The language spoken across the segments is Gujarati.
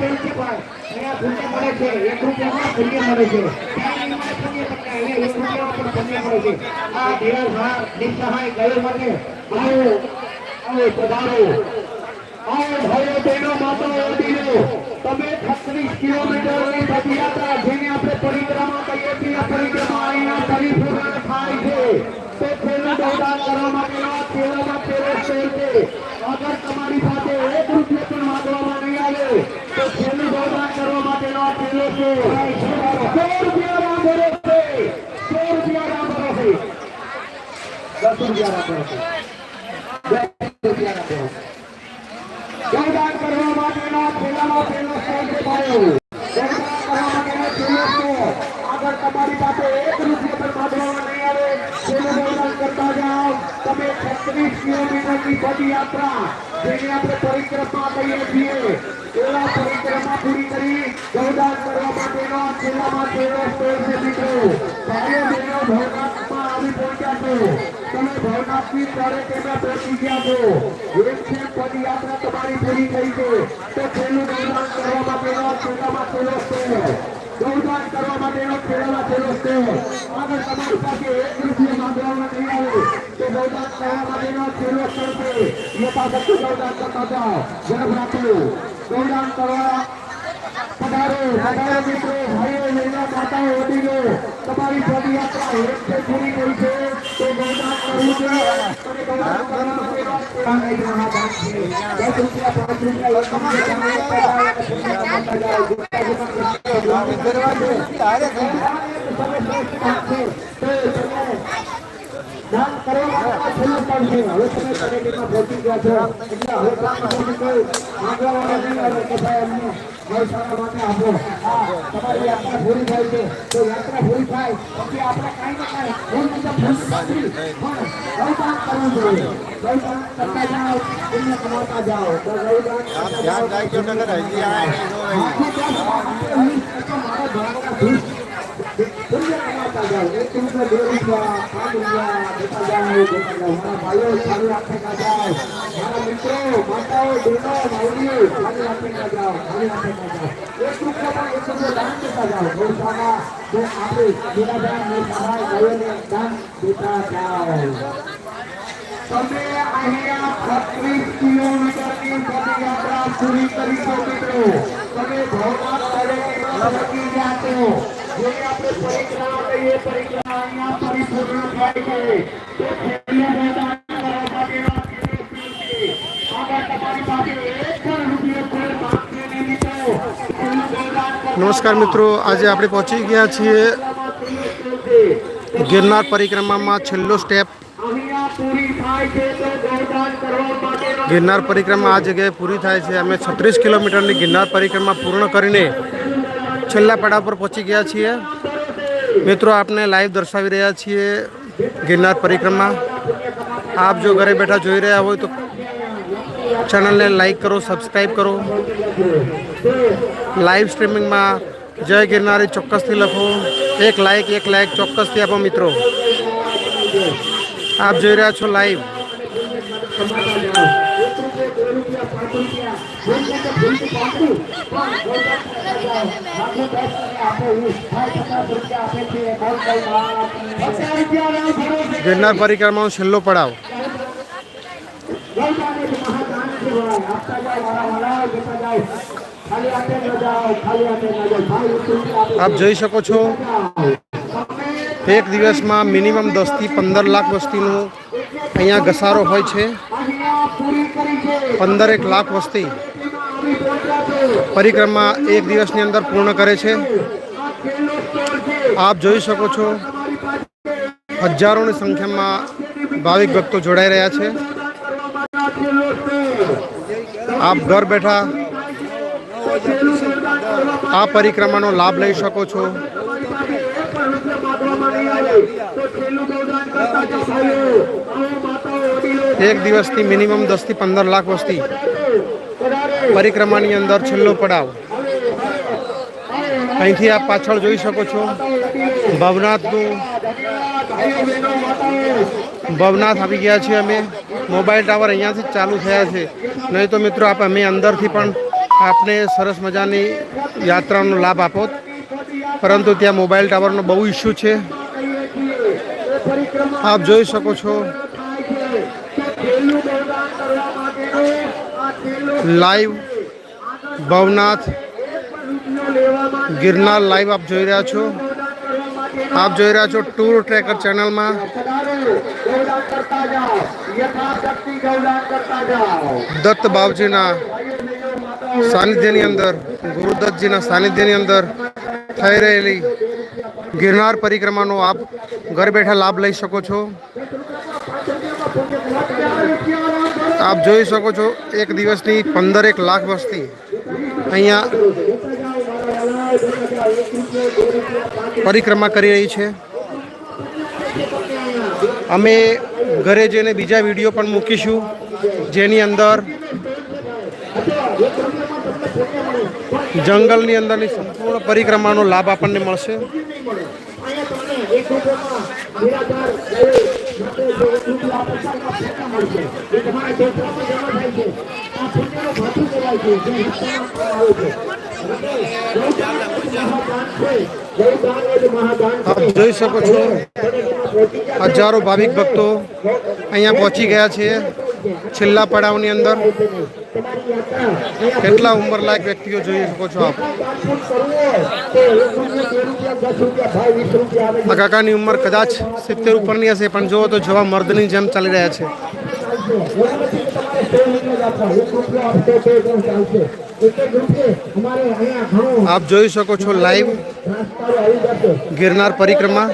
મળે છે. એક રૂપિયામાં પુણ્ય છે મળે છે. આ ધીરજભાઈ નિસહાય ગયો મને આવો આવો તમે છત્રીસ કિલોમીટરની જેને આપણે પરિક્રમા કહીએ છીએ પરિક્રમા અહીંયા પરિપૂર્ણ થાય છે. તો તેનું દોડા કરવા માટેનો આ પેલામાં પેલો છે અગર તમારી પાસે એક રૂપિયો પણ માંગવામાં નહીં આવે તો તેનું દોડાણ કરવા માટેનો આ પેલો છે સો રૂપિયા રામ ભરોસે સો રૂપિયા રામ ભરોસે રામ ભરોસે દસ રૂપિયા રામ ભરોસે યોગદાન કરવા આગળ તમારી પાસે એક રૂપિયો જાઓ. તમે છત્રીસ કિલોમીટરની પદયાત્રા, જેને આપણે પરિક્રમા કહીએ છીએ, એવા પરિક્રમા પૂરી કરી યોગદાન કરવા માટેનો છેલ્લામાં છેલ્લો સ્ટેજ છે મિત્રો. ભાઈઓ આવી પહોંચ્યા છો. તમે ભવનાથની ત્યારે તેમાં પહોંચી ગયા છો એક છે પદયાત્રા તમારી પૂરી થઈ છે. તો છેલ્લું યોગદાન કરવા માટેનો છેલ્લામાં છેલ્લો સ્ટેજ. યોગદાન કરવા માટેનો છેલ્લામાં છેલ્લો સ્ટેજ. આગળ તમારી પાસે એક રૂપિયો માંગવામાં નહીં આવે. તો યોગદાન કરવા માટેનો છેલ્લો સ્ટેજ છે. એ પાસે યોગદાન કરતા જાઓ. ગર્ભ રાખો યોગદાન કરવા તમારી પદયાત્રા હેઠે પૂરી કરી છે. દાન કરવા છેલ્લું પણ છે હવે તમે તળેટીમાં પહોંચી ગયા છો એટલે હવે કામ કોઈ માંગવાવાળા નહીં આવે કે ભાઈ ગૌશાળા માટે આપો તમારી યાત્રા પૂરી થાય છે તો યાત્રા પૂરી થાય પછી આપણે કાંઈ ને કાંઈ કોઈ મુજબ પણ ગૌદાન કરવું જોઈએ ગૌદાન કરતા જાઓ પુણ્ય કમાતા જાઓ તો ગૌદાન ધ્યાન રાખજો નગર હજી આ મારા ધોરણના કમાતા જાઓ એક રૂપિયા બે રૂપિયા પાંચ રૂપિયા દેતા જાઓ દેતા જાઓ મારા ભાઈઓ સારી આપેલા જાઓ મારા મિત્રો માતાઓ બહેનો ભાઈઓ સારી આપેલા જાઓ સારી આપેલા જાઓ એક રૂપિયા પણ એક રૂપિયો દાન દેતા જાઓ ગૌશાળા જો આપણે બિરાજમાન ને સહાય ગાયોને દાન દેતા જાઓ તમે અહીંયા છત્રીસ કિલોમીટરની પદયાત્રા પૂરી કરી છો મિત્રો તમે ભવનાથ તળેટીમાં પહોંચી ગયા છો જે આપણે પરિક્રમા કહીએ પરિક્રમા અહીંયા પરિપૂર્ણ થાય છે તો છેલ્લું મેદાન કરવા માટેનો આ છેલ્લો સ્ટેજ છે. આગળ તમારી પાસે એક પણ રૂપિયો કોઈ માંગશે નહીં મિત્રો. છેલ્લું મેદાન કરવા નમસ્કાર મિત્રો આજે આપણે પહોંચી ગયા છીએ. ગિરનાર પરિક્રમામાં છેલ્લો સ્ટેપ ગિરનાર પરિક્રમા આ જગ્યાએ પૂરી થાય છે અમે છત્રીસ કિલોમીટરની ગિરનાર પરિક્રમા પૂર્ણ કરીને છેલ્લા પડાવ પર પહોંચી ગયા છીએ મિત્રો, આપને લાઈવ દર્શાવી રહ્યા છીએ ગિરનાર પરિક્રમા. આપ જો ઘરે બેઠા જોઈ રહ્યા હોય તો ચેનલને લાઈક કરો સબસ્ક્રાઈબ કરો. લાઈવ સ્ટ્રીમિંગમાં જય ગિરનારી ચોક્કસથી લખો. એક લાઈક એક લાઈક ચોક્કસથી આપો મિત્રો. આપ જોઈ રહ્યા છો લાઈવ ગિરનાર પરિક્રમાનો છેલ્લો પડાવ. આપ જોઈ શકો છો, એક દિવસમાં મિનિમમ દસથી પંદર લાખ વસ્તીનો અહીંયા ઘસારો હોય છે. પંદરેક લાખ વસ્તી. પરિક્રમા એક દિવસની અંદર પૂર્ણ કરે છે. આપ જોઈ શકો છો, હજારોની સંખ્યામાં ભાવિક ભક્તો જોડાઈ રહ્યા છે. આપ ઘર બેઠા આ પરિક્રમાનો લાભ લઈ શકો છો. એક દિવસથી મિનિમમ દસથી પંદર લાખ વસ્તી. પરિક્રમાની અંદર છેલ્લો પડાવ. અહીંથી આપ પાછળ જોઈ શકો છો ભવનાથનું. ભવનાથ આવી ગયા છીએ અમે. મોબાઈલ ટાવર અહીંયાથી ચાલુ થયા છે. નહીં તો મિત્રો આપ અમે અંદરથી પણ આપને સરસ મજાની યાત્રાનો લાભ આપો. પરંતુ ત્યાં મોબાઈલ ટાવરનો બહુ ઇસ્યુ છે. આપ જોઈ શકો છો લાઈવ ભવનાથ ગિરનાર લાઈવ આપ જોઈ રહ્યા છો. આપ જોઈ રહ્યા છો ટૂર ટ્રેકર ચેનલમાં દત્ત બાવજીના સાનિધ્યની અંદર ગુરુદત્તજીના સાનિધ્યની અંદર થઈ રહેલી ગિરનાર પરિક્રમાનો આપ ઘર બેઠા લાભ લઈ શકો છો. આપ જોઈ શકો છો, એક દિવસની પંદર એક લાખ વસ્તી અહીંયા પરિક્રમા કરી રહી છે. અમે ઘરે જઈને બીજા વીડિયો પણ મૂકીશું, જેની અંદર જંગલની અંદરની સંપૂર્ણ પરિક્રમાનો લાભ આપણને મળશે. આપ જોઈ શકો છો હજારો ભાવિક ભક્તો અહીંયા પહોંચી ગયા છે. છેલ્લા પડાવની અંદર કેટલા ઉંમરલાયક વ્યક્તિઓ જોઈ શકો છો આપ? કાકાની ઉંમર કદાચ સિત્તેર ઉપરની હશે, પણ જુઓ તો જવા મર્દની જેમ ચાલી રહ્યા છે. આપ જોઈ શકો છો લાઈવ ગિરનાર પરિક્રમા.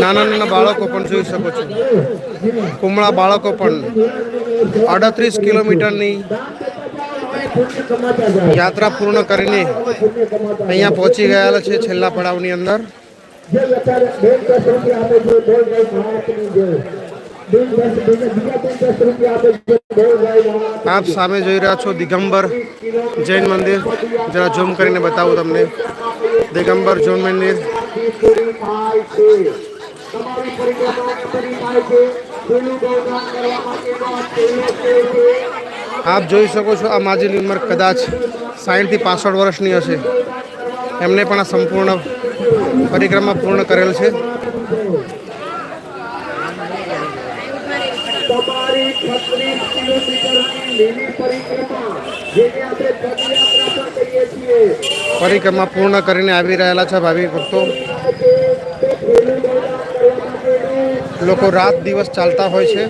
નાના નાના બાળકો પણ જોઈ શકો છો. કુમળા બાળકો પણ અડત્રીસ કિલોમીટરની યાત્રા પૂર્ણ કરીને અહીંયા પહોંચી ગયેલા છે છેલ્લા પડાવની અંદર. આપ સામે જોઈ રહ્યા છો દિગંબર જૈન મંદિર. જરા ઝૂમ કરીને બતાવું તમને. દિગંબર જૈન મંદિર. આપ જોઈ શકો છો આ માજીની ઉંમર કદાચ સાઠથી પાસઠ વર્ષની હશે. એમને પણ આ સંપૂર્ણ પરિક્રમા પૂર્ણ કરેલ છે. તમારી કિલોમીટરની લીલી પરિક્રમા જેને આપણે પદયાત્રા પણ કહીએ છીએ પરિક્રમા પૂર્ણ કરીને આવી રહેલા છે ભાવિક ભક્તો લોકો રાત દિવસ ચાલતા હોય છે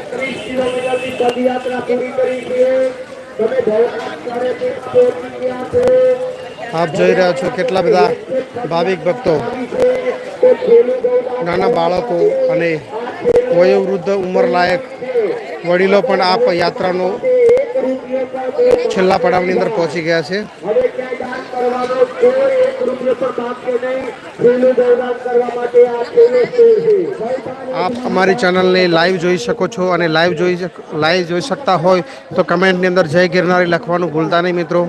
છત્રીસ કિલોમીટરની પદયાત્રા પૂરી કરી છે તમે ભવનાથ કરે તે આપ જોઈ રહ્યા છો કેટલા બધા ભાવિક ભક્તો, નાના બાળકો અને વયોવૃદ્ધ ઉંમરલાયક વડીલો પણ આ યાત્રાનો છેલ્લા પડાવની અંદર પહોંચી ગયા છે. આપ અમારી ચેનલને લાઈવ જોઈ શકો છો અને લાઈવ જોઈ લાઈવ જોઈ શકતા હોય તો કમેન્ટની અંદર જય ગિરનારી લખવાનું ભૂલતા નહીં પેલું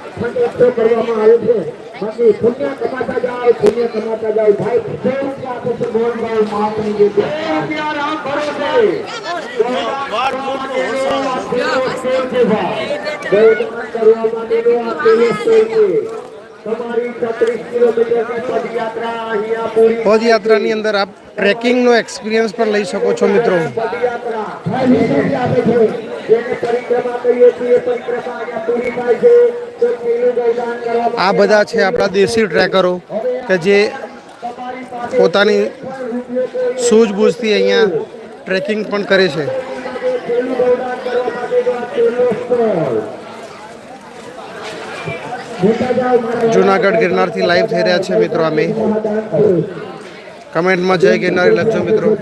એકઠો કરવામાં આવ્યો છે બાકી પુણ્ય કમાતા જાઓ પુણ્ય કમાતા જાઓ ભાઈ સો રૂપિયા આપે છે મોહનભાઈ મહાત્મની જે છે. બે રૂપિયા રામ ભરોસે. ગૌદાન કરવા માટેનો આ પેલો સ્ટેજ છે. તમારી છત્રીસ કિલોમીટરની પદયાત્રા અહીંયા પૂરી પદયાત્રાની અંદર આપ ટ્રેકિંગનો એક્સપિરિયન્સ પણ લઈ શકો છો મિત્રો. પદયાત્રા. ભાઈ આપે છે. જેને પરિક્રમા કહીએ છીએ પરિક્રમા અહીંયા પૂરી થાય છે. આ બધા છે આપણા દેશી ટ્રેકરો કે જે પોતાની સૂઝબૂઝથી અહીંયા ટ્રેકિંગ પણ કરે છે. જુનાગઢ ગિરનારથી લાઈવ થઈ રહ્યા છે મિત્રો અમે. કમેન્ટમાં જય ગિરનારી લખજો મિત્રો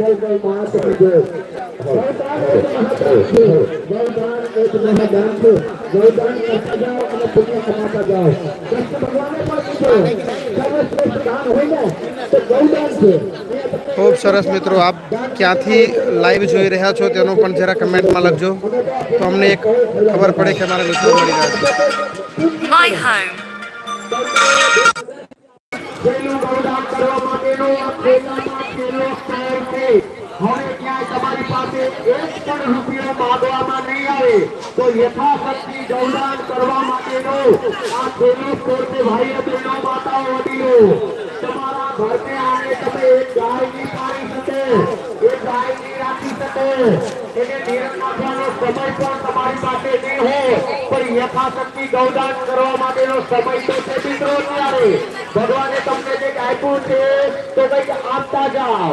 ખૂબ સરસ મિત્રો આપ ક્યાંથી લાઈવ જોઈ રહ્યા છો તેનો પણ જરા કમેન્ટમાં લખજો તો અમને એક ખબર પડે કે અમારા મિત્રો મળી રહ્યા છે My home. કરવા માટેનો આ ખેતરમાં છેલ્લો છે હવે ક્યાંય તમારી પાસે એક પણ રૂપિયો માંગવામાં નહીં આવે, તો યથાશક્તિ ગૌદાન કરવા માટેનો આ છેલ્લો સ્તર છે ભાઈઓ, બહેનો તમારા ઘરને આને તમે એક ગાય નહીં પાડી શકે એક ગાય નહીં રાખી શકે એને નિયમ નાખવાનો સમય પણ તમારી પાસે નહીં હોય પણ યથાશક્તિ ગૌદાન કરવા માટેનો સમય તો છે મિત્રો ત્યારે ભગવાને તમને જે આપ્યું છે તો કંઈક આપતા જાઓ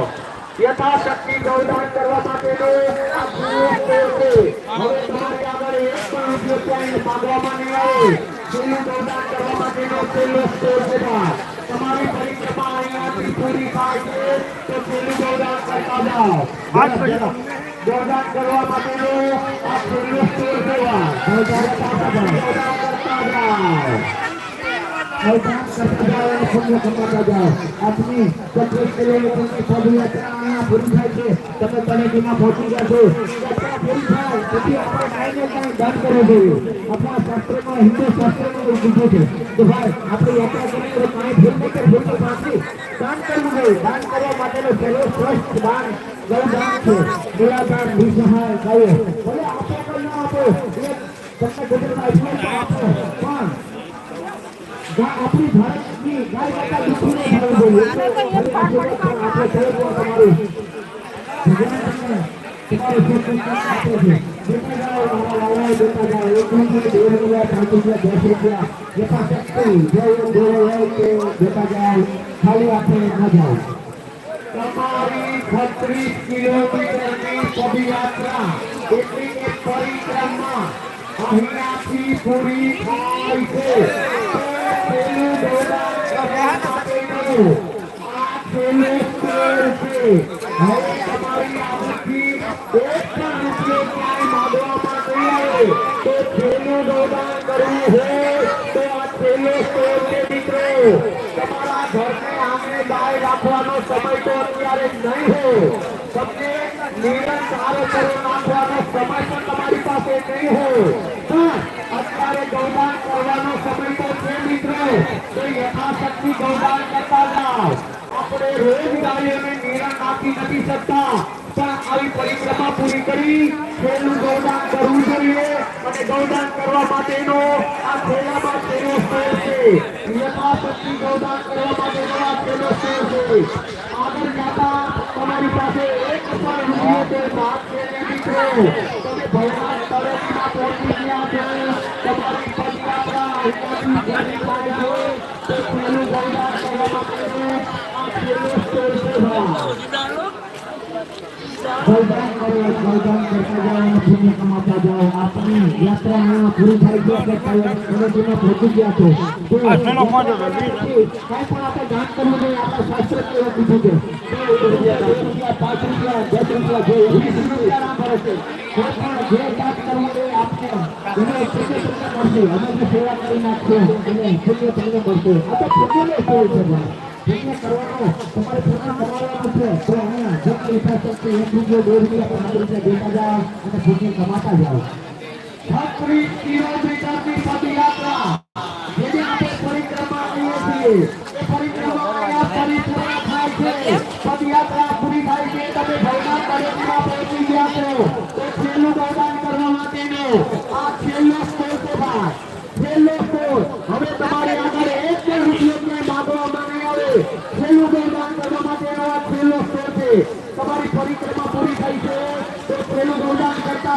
યથાશક્તિ ગૌદાન કરવા માટેનો આ પૂરો સ્તર છે હવે તમારી આગળ એક પણ રૂપિયો ક્યાંય માંગવામાં નહીં આવે છેલ્લું ગૌદાન કરવા માટેનો છેલ્લો સ્તર છે બાપ. તમારી પરિક્રમા ગૌદાન કરવા આપની પચીસ કિલોમીટરની પદયાત્રા અહીંયા છે. તમે તળેટીમાં પહોંચી ગયા છો. પછી આપણે કાંઈ ને કાંઈ દાન કરવું જોઈએ આપણા શાસ્ત્રમાં હિન્દુ શાસ્ત્રમાં એવું કીધું છે કે ભાઈ આપણે યાત્રા કરીએ તો કાંઈ ભૂલ નહીં કે ભૂલ તો પાછી દાન કરવું જોઈએ દાન કરવા માટેનો સર્વ શ્રેષ્ઠ દાન ગૌદાન છે નિરાદાન નિસહાય ગાયો ભલે આપો કે ન આપો એ તમને ગુજરાતમાં એટલું આપો પણ આપણી ભારતની ગાય માતા પણ આપણે તમારું. ખાલી આપણે ના જાઓ. તમારી છત્રીસ કિલોમીટરની પદયાત્રા એટલી કે પરિક્રમા અહીંયાથી પૂરી થાય છે છેલ્લું દોડાણ કરવા માટેનું આ છેલ્લું સ્તર છે હવે તમારી આમાંથી એક પણ રૂપિયો ક્યાંય માંગવામાં નહીં આવે તો છેલ્લું દોડાણ કરવું હોય તો આ છેલ્લો સ્તર છે મિત્રો તમારા ઘરને આંગણે ગાય રાખવાનો સમય તો અત્યારે નહીં હોય તમને નિરંતર કરો નાખવાનો સમય પણ તમારી પાસે નહીં હોય પણ અત્યારે ગૌદાન કરવાનો સમય તો છે મિત્રો તો યથાશક્તિ ગૌદાન કરતા જાઓ આપણે રોજ ગાયોને નથી શકતા. પણ આવી પરિક્રમા પૂરી કરી છેલ્લું કરવું જોઈએ અને ગૌદાન કરવા માટેનો આ છેલ્લામાં છે. ગૌદાન કરવા માટેનો છે. આગળ જતા તમારી પાસે એક પણ રૂપિયો કે ભાગ છે મિત્રો તમે છો તમારી અહીંયાથી પૂરી થાય છે તો છેલ્લું ગૌદાન કરવા માટેનો આ છેલ્લો સ્તર છે ભાઈ ગૌદાન કરો થાય ગયા છો આપણે આપણા સેવા કરી નાખશો અને પુણ્ય તમને મળશે આ તો પુણ્યનો છે પુણ્ય કરવાનો પદયાત્રા જેને થાય છે પૂરી થાય છે તમે ભગવાન તળેટીમાં પહોંચી ગયા છો તો છેલ્લું ગૌદાન કરવા માટેનો આ છેલ્લો સ્તર છે છેલ્લો સ્તર હવે તમારે આગળ એક પણ રૂપિયો ક્યાંય માંગવામાં નહીં આવે છેલ્લું ગૌદાન કરવા માટેનો આ છેલ્લો સ્તર છે તમારી પરિક્રમા પૂરી થઈ છે તો છેલ્લું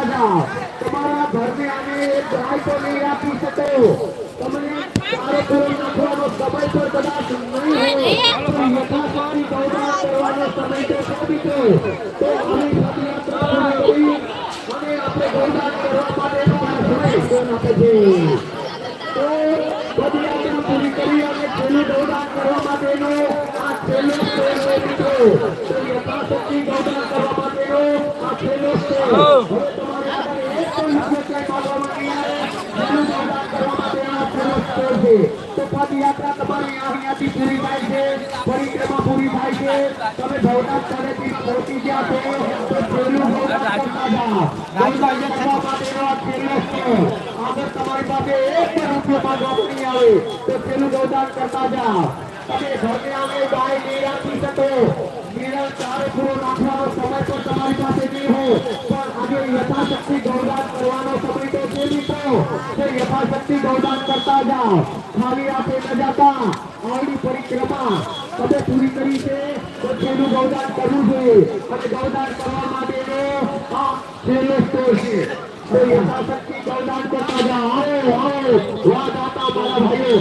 ગૌદાન કરતા જાઓ તમારા ઘરને આને એક ગાય તો નહીં આપી શકો તમને સારો કરો નાખવાનો સમય તો કદાચ નહીં હોય પણ યથાશક્તિ ગૌદાન કરવાનો સમય તો સાબિત હોય તો આવી પદયાત્રા પૂરી કરી અને આપણે ગૌદાન કરવા માટેનો આ સમય આપે છે તો પદયાત્રા છેલ્લું ગૌદાન કરવા માટેનો આ છેલ્લો સ્ટેજ છે મિત્રો તો યથાશક્તિ ગૌદાન કરવા માટેનો આ છેલ્લો સ્ટેજ તો પદયાત્રા તમારી અહીંયાથી પૂરી થાય છે પરિક્રમા પૂરી થાય છે તમે ભવનાથ તળેટી પહોંચી ગયા છો તો છેલ્લું આગળ તમારી પાસે એક પણ રૂપિયો માંગવામાં નહીં આવે તો છેલ્લું ગૌદાન કરતા જાઓ તમે ઘરને આંગણે ગાય નહીં રાખી શકો નિરણ પૂરો નાખવાનો સમય પણ તમારી પાસે નહીં હોય, પણ આજે યથાશક્તિ ગૌદાન કરવાનો સમય તો છે મિત્રો તો યથાશક્તિ ગૌદાન કરતા જાઓ ખાલી આપે ન જાતા આવડી પરિક્રમા તમે પૂરી કરી છે તો છેલ્લું ગૌદાન કરવું જોઈએ અને ગૌદાન કરવા માટેનો આ છેલ્લો સ્ટોર છે તો યથાશક્તિ ગૌદાન કરતા જાઓ આવો આવો વાહ દાતા મારા ભાઈઓ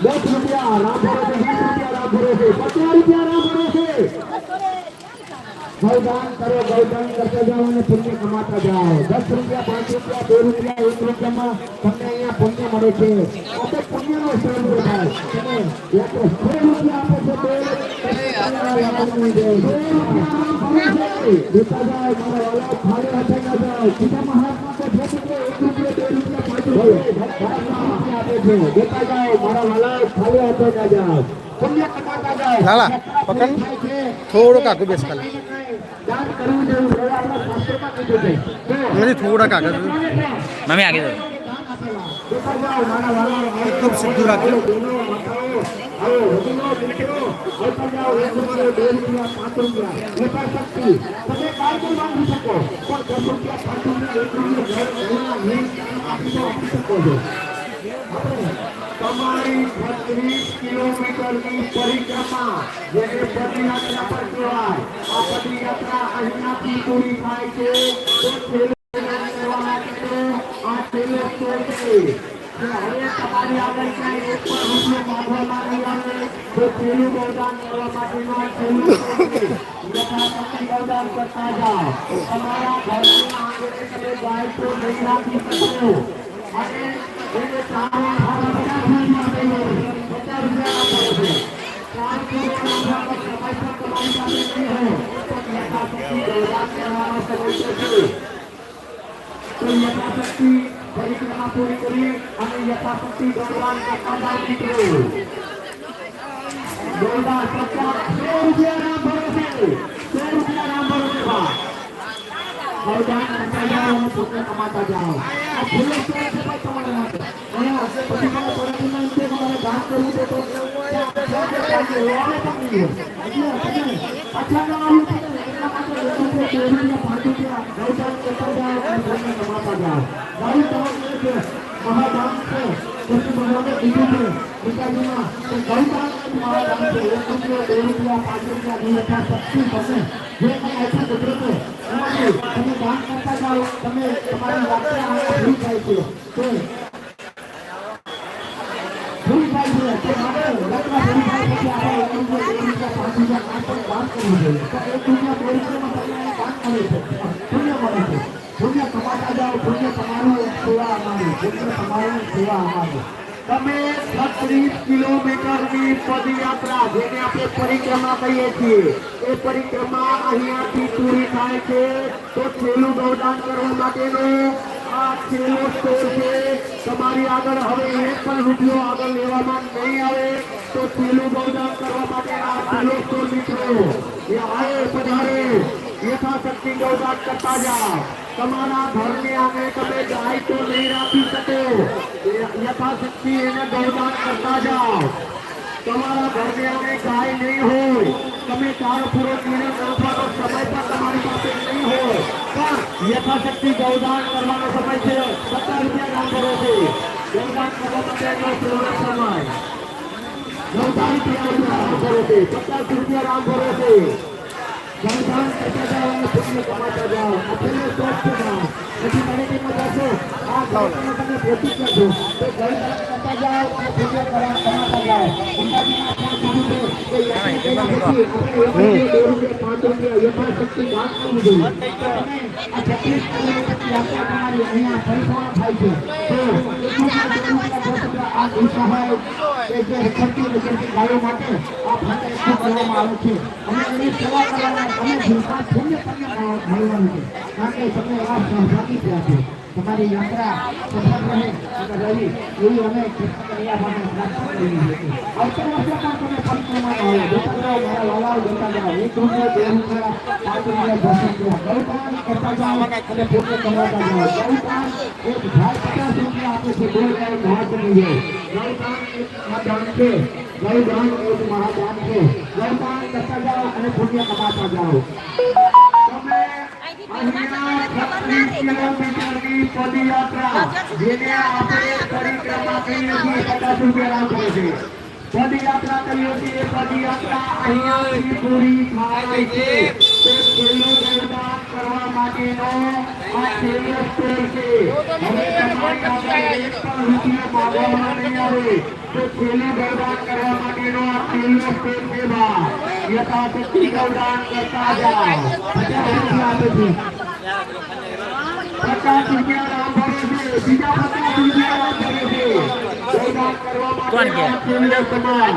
દસ રૂપિયા રામ ભરોસે વીસ રૂપિયા રામ ભરોસે પચાસ રૂપિયા રામ ભરોસે ગૌદાન કરો ગૌદાન કરતા જાઓ અને પુણ્ય કમાતા જાઓ. દસ રૂપિયા પાંચ રૂપિયા બે રૂપિયા એક રૂપિયામાં તમને અહીંયા પુણ્ય મળે છે. આપણે પુણ્યનો સ્વરૂપ થાય તમે એક રૂપિયા આપો છો બે રૂપિયા આપે છે. લાલા, પકડ. થોડુંક આગળ બેસ ખાલી. નથી થોડા કાગળ મમ્મી આગે જાઓ એકદમ સીધું છો આપણે તમારી બત્રીસ કિલોમીટરની પરિક્રમા જેને પદયાત્રા પર કહેવાય આ પદયાત્રા અહીંયાથી પૂરી થાય છે તો છેલ્લે કરવા માટેનો આ છેલ્લો સ્ટેજ છે જો હવે તમારી આગળ ક્યાંય એક પણ રૂપિયો માંગવામાં નહીં આવે તો છેલ્લું ગૌદાન કરવા માટેનો આ છેલ્લું સ્ટેજ છે યથાશક્તિ ગૌદાન કરતા જાઓ તમારા ઘરની આંગણે તમે ગાય તો નહીં રાખી શકો અને એને ચારો ખાવા પચાસ રૂપિયા આપેલો પચાસ રૂપિયા આપેલો છે ચાર કિલોમીટર સમય પર તમારી પાસે નહીં હોય તો યથાશક્તિ ગૌદાન કરવાનો સમય તો છે તો યથાશક્તિ પરિક્રમા પૂરી કરી અને યથાશક્તિ ગૌદાન કરતા જાઓ મિત્રો ગૌદાન પચાસ સો રૂપિયા રામ ભરોસે સો રૂપિયા રામ ભરોસે ભાઈ ગૌદાન કરતા જાઓ અને પુણ્ય કમાતા જાઓ આ છેલ્લો સ્ટેજ છે ભાઈ તમારા માટે અહીંયા પછી મને પરિણામ એમ છે કે મારે દાન કરવું છે તો ત્યાં ત્યાં ત્યાં ત્યાં લેવાને પણ નહીં હોય. એટલે તમે પાછા ન આવ્યું છે ને એટલા માટે એક રૂપિયા, પાંચ રૂપિયા ગૌદાન જ છે એક પાંચ રૂપિયા પુણ્ય કમાતા જાઓ પુણ્ય તમારું સેવા અમારી પુણ્ય તમારું સેવા અમારી તમે છત્રીસ કિલોમીટરની પદયાત્રા જેને આપણે પરિક્રમા કહીએ છીએ એ પરિક્રમા અહીંયાથી પૂરી થાય છે તો છેલ્લું ગૌદાન કરવા માટેનો આ છેલ્લો સ્ટોર છે તમારી આગળ હવે એક પણ રૂપિયો આગળ લેવામાં નહીં આવે તો છેલ્લું ગૌદાન કરવા માટે આ છેલ્લો સ્ટોર મિત્રો એ આવે પધારે યથાશક્તિ ગૌદાન કરતા જાઓ તમારા ઘરને આંગણે તમે ગાય તો નહીં રાખી શકો એ યથાશક્તિ એને ગૌદાન કરતા જાઓ તમારા ઘરને આંગણે ગાય નહીં હોય તમે ચાર પૂરો પીને નાખવાનો સમય પણ તમારી પાસે નહીં હોય પણ યથાશક્તિ ગૌદાન કરવાનો સમય છે પચાસ રૂપિયા દાન કરો છે ગૌદાન કરવા માટેનો પૂરો સમય ગૌદાન રૂપિયા રામ કરો છે પચાસ રૂપિયા રામ કરો છે ગૌદાન કરતા જાઓ અને આ તમે પહોંચી જશો તો ગૌદાન કરતા જાઓ અને પુણ્ય કમાતા પાંચ રૂપિયા યથાશક્તિ આ છત્રીસ કિલોમીટરની અહીંયા આ નિસહાય કે જે રખડતી રખડતી ગાયો માટે આ ફંડ કરવામાં આવે છે. અને તમે ભૂલતા પુણ્ય પુણ્ય મળવાનું છે કારણ છો તમારી યાત્રા એવી અમે કૃષ્ણ માટે કરતા જાઓ અને છે ગૌદાન એક મહાદાન છે. ગૌપાન કરતા જાઓ અને પુણ્ય કમાતા જાઓ. તમે અહીંયા કિલોમીટરની પદયાત્રા જેને આપણે પરિક્રમા કહીએ છીએ પચાસ રૂપિયા રાખે છે. પદયાત્રા કરી હતી એ પદયાત્રા અહીંયાથી પૂરી થાય છે. તે છેલ્લું ગૌદાન કરવા માટેનો આ છેલ્લો સ્ટોર છે. હવે તમારી પાસે એક પણ રૂપિયો માગવામાં નહીં આવે. તો છેલ્લું ગૌદાન કરવા માટેનો આ છેલ્લો સ્ટોર છે બા. યથાશક્તિ ગૌદાન કરતા જાઓ પચાસ રૂપિયા આપે છે. પચાસ રૂપિયા રામ ભરે છે બીજા પચાસ રૂપિયા રામ ભરે છે ગૌદાન કરવા કોણ કે? માટે છેલ્લો સમાજ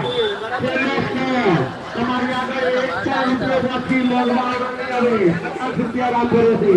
છેલ્લો સ્ટોર તમારી આગળ એક ચાર રૂપિયા બાકી માગવામાં નહીં આવે પચાસ રૂપિયા રામ ભરે છે